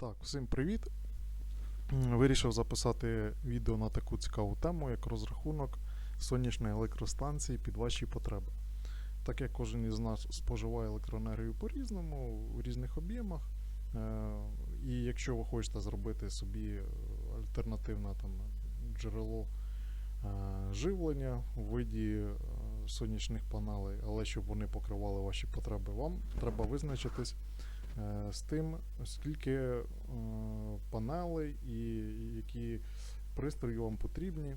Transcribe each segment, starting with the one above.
Так, всім привіт. Вирішив записати відео на таку цікаву тему, як розрахунок сонячної електростанції під ваші потреби. Так як кожен із нас споживає електроенергію по-різному, в різних об'ємах. е, І якщо ви хочете зробити собі е, альтернативне там, джерело е, живлення у виді сонячних панелей, але щоб вони покривали ваші потреби, вам треба визначитись з тим, скільки е, панелей і які пристрої вам потрібні,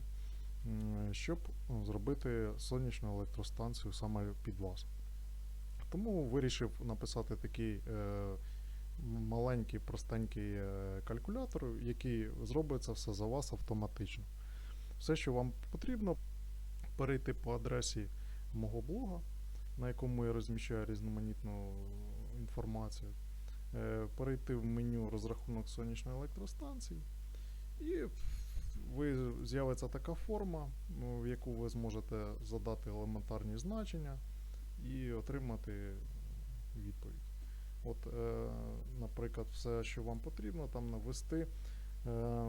щоб е, зробити сонячну електростанцію саме під вас. Тому вирішив написати такий е, маленький, простенький е, калькулятор, який зробить це все за вас автоматично. Все, що вам потрібно, перейти по адресі мого блога, на якому я розміщаю різноманітну інформацію, е, перейти в меню розрахунок сонячної електростанції, і ви, з'явиться така форма, ну, в яку ви зможете задати елементарні значення і отримати відповідь. От, е, наприклад, все, що вам потрібно, там навести е,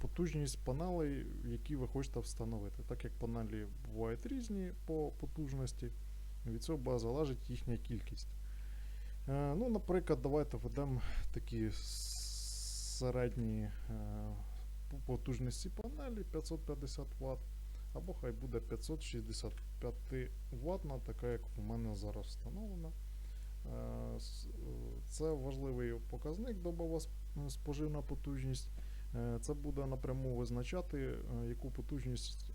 потужність панелей, які ви хочете встановити. Так як панелі бувають різні по потужності, від цього залежить їхня кількість. Е, ну, наприклад, давайте введемо такі середні е, по- потужності панелі 550 Вт, або хай буде 565 ватна, така як у мене зараз встановлена. Е, Це важливий показник добова споживна потужність. Це буде напряму визначати, яку потужність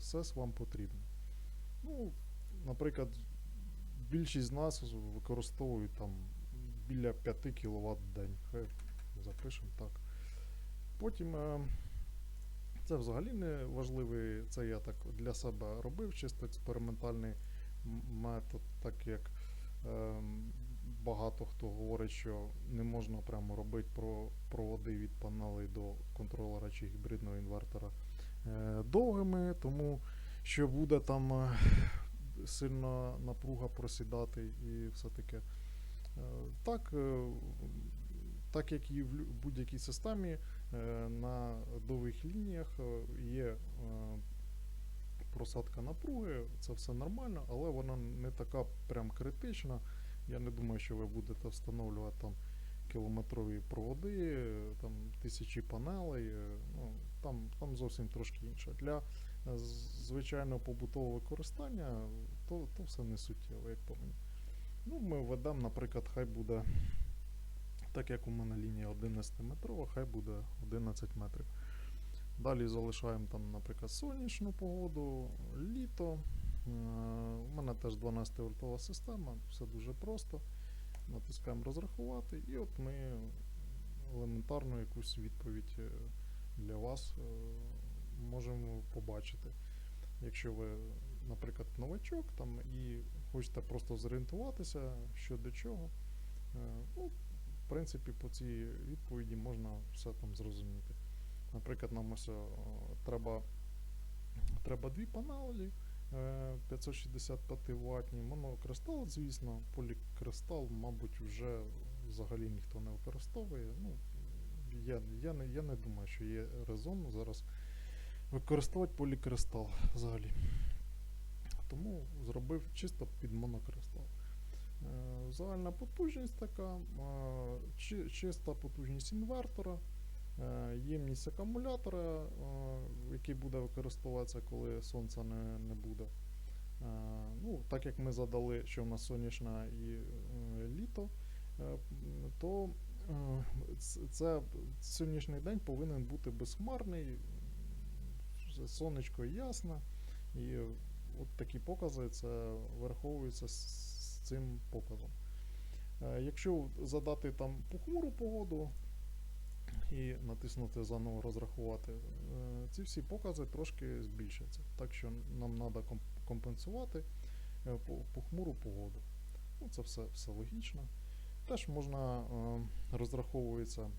СЕС вам потрібна. Ну, наприклад, більшість з нас використовують там біля 5 кВт в день. Хай запишемо так. Потім е, це взагалі не важливий, це я так для себе робив, чисто експериментальний метод, так як е, багато хто говорить, що не можна прямо робити про проводи від панелей до контролера чи гібридного інвертора е, довгими, тому що буде там сильна напруга просідати і все таке. Так, е, так як і в будь-якій системі, е, на довгих лініях е, є просадка напруги, це все нормально, але вона не така прям критична. Я не думаю, що ви будете встановлювати там кілометрові проводи, там тисячі панелей. Ну, там, там зовсім трошки інше. Для звичайного побутового використання то, то все не суттєво, як по мені. Ну, ми введемо, наприклад, хай буде, так як у мене лінія 11 метрова, хай буде 11 метрів. Далі залишаємо там, наприклад, сонячну погоду, літо. Е, У мене теж 12 вольтова система, все дуже просто. Натискаємо розрахувати, і от ми елементарну якусь відповідь е, для вас е, можемо побачити. Якщо ви, наприклад, новачок там, і хочете просто зорієнтуватися, що до чого, е, ну, в принципі, по цій відповіді можна все там зрозуміти. Наприклад, нам ось о, треба, треба дві панелі е, 565 ватні, монокристал, звісно, полікристал, мабуть, вже взагалі ніхто не використовує. Ну, я, я, не, я не думаю, що є резон зараз використовувати полікристал взагалі. Тому зробив чисто під монокристал. Е, Загальна потужність така, е, чиста потужність інвертора, е, ємність акумулятора, який буде використовуватися, коли сонця не, не буде. Ну, так як ми задали, що в нас сонячне і літо, то це сьогоднішній день повинен бути безхмарний, сонечко ясне, і от такі покази це враховується з, цим показом. Е, Якщо задати там похмуру погоду і натиснути заново розрахувати, е, ці всі покази трошки збільшаться. Так що нам треба компенсувати е, похмуру погоду. Ну, це все, все логічно. Теж можна розраховується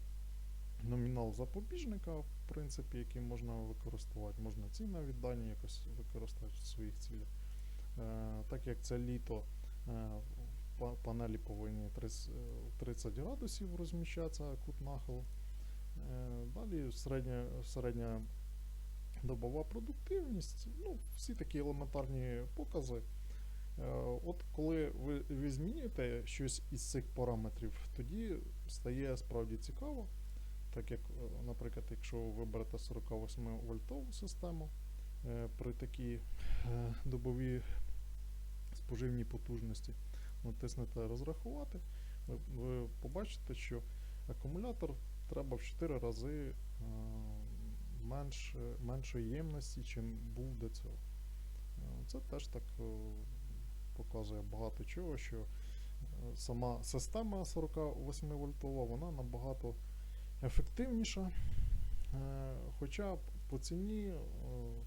номінал запобіжника, в принципі, який можна використовувати. Можна ці навіть дані якось використати в своїх цілях. Е, так як це літо, е, панелі повинні 30, е, 30 градусів розміщатися кут нахилу. Е, Далі середня, середня добова продуктивність, ну, всі такі елементарні покази. От коли ви, ви змінюєте щось із цих параметрів, тоді стає справді цікаво. Так як, е, наприклад, якщо ви виберете 48 вольтову систему е, при такій е, добовій споживній потужності, натиснете розрахувати, ви, побачите, що акумулятор треба в 4 рази менш, меншої ємності, чим був до цього. Це теж так показує багато чого, що сама система 48 вольтова, вона набагато ефективніша, е, хоча по ціні е,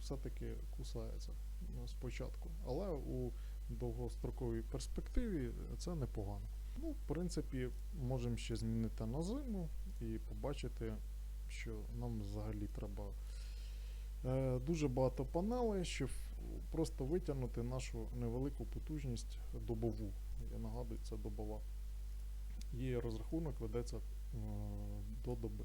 все-таки кусається спочатку. Але у довгостроковій перспективі це непогано. Ну, в принципі, можемо ще змінити на зиму і побачити, що нам взагалі треба е, дуже багато панелей, щоб просто витягнути нашу невелику потужність добову. Я нагадую, це добова. І розрахунок ведеться до доби.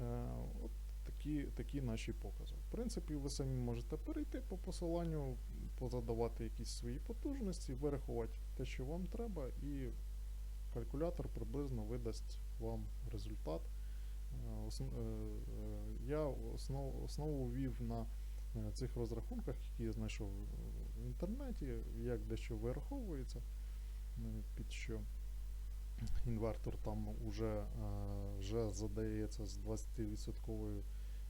Е, от такі, такі наші покази. В принципі, ви самі можете перейти по посиланню, позадавати якісь свої потужності, вирахувати те, що вам треба, і калькулятор приблизно видасть вам результат. Е, е, Я основ, основу ввів на цих розрахунках, які я знайшов в інтернеті, як дещо вираховується, під що інвертор там уже, е, вже задається з 20%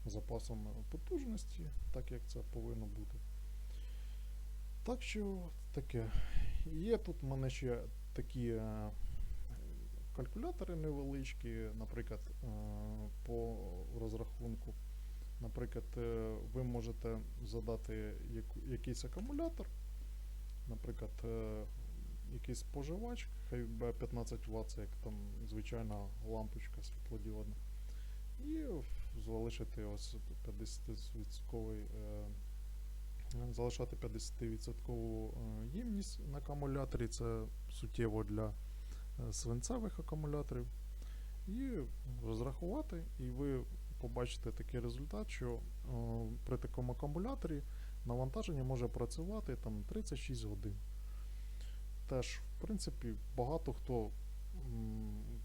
запасом потужності, так як це повинно бути. Так що таке. Є тут в мене ще такі е, калькулятори невеличкі, наприклад, е, по розрахунку. Наприклад, ви можете задати якийсь акумулятор, наприклад, якийсь споживач, хай буде 15 Вт, як там звичайна лампочка світлодіодна. І залишити ось 50% е, залишати 50% е, ємність на акумуляторі, це суттєво для е, свинцевих акумуляторів. І розрахувати, і ви побачите такий результат, що при такому акумуляторі навантаження може працювати там 36 годин. Теж, в принципі, багато хто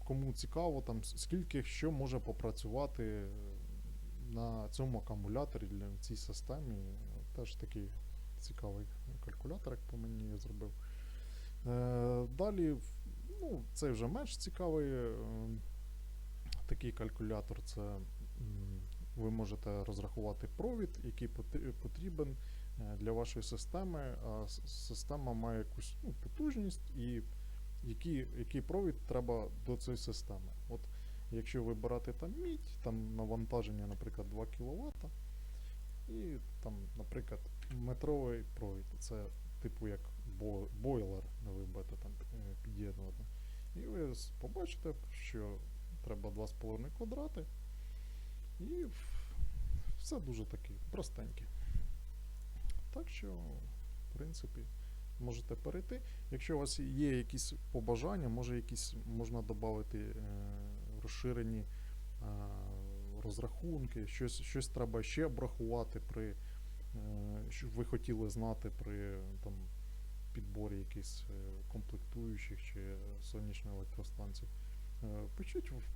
кому цікаво, там, скільки що може попрацювати на цьому акумуляторі для цій системі. Теж такий цікавий калькулятор, як по мені я зробив. Е, далі, ну, цей вже менш цікавий е, такий калькулятор. Це ви можете розрахувати провід, який потрібен для вашої системи. А система має якусь ну, потужність і який, який провід треба до цієї системи. От якщо вибирати там мідь, там навантаження, наприклад, 2 кВт, і там, наприклад, метровий провід. Це типу як бойлер, не ви будете там е, під'єднувати. І ви побачите, що треба 2,5 квадрати. І все дуже таке простеньке. Так що, в принципі, можете перейти. Якщо у вас є якісь побажання, може якісь можна додати е, розширені е, розрахунки, щось, щось треба ще обрахувати при, е, що ви хотіли знати при там, підборі якихось е, комплектуючих чи сонячної електростанції. Е, Пишіть в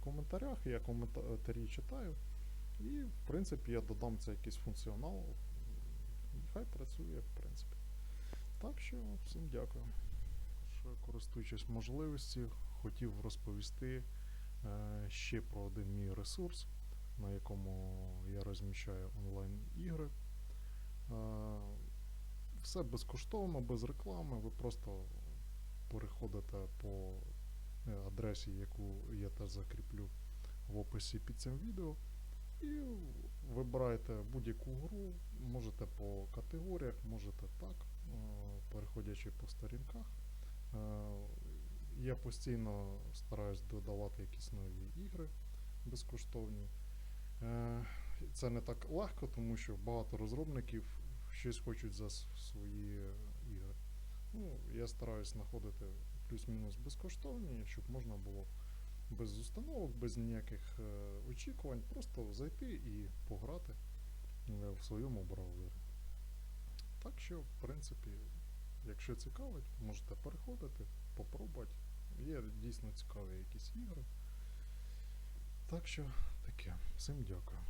коментарях, я коментарі читаю. І, в принципі, я додам це якийсь функціонал. Хай працює, в принципі. Так що всім дякую. Що, користуючись можливістю, хотів розповісти е, ще про один мій ресурс, на якому я розміщаю онлайн-ігри. Е, все безкоштовно, без реклами. Ви просто переходите по е, адресі, яку я теж закріплю в описі під цим відео. І вибираєте будь-яку гру, можете по категоріях, можете так, е, переходячи по сторінках. Е, Я постійно стараюсь додавати якісь нові ігри безкоштовні. Е, Це не так легко, тому що багато розробників щось хочуть за свої ігри. Ну, я стараюсь знаходити плюс-мінус безкоштовні, щоб можна було без установок, без ніяких е, очікувань, просто зайти і пограти е, в своєму браузері. Так що, в принципі, якщо цікавить, можете переходити, попробувати. Є дійсно цікаві якісь ігри. Так що таке. Всім дякую.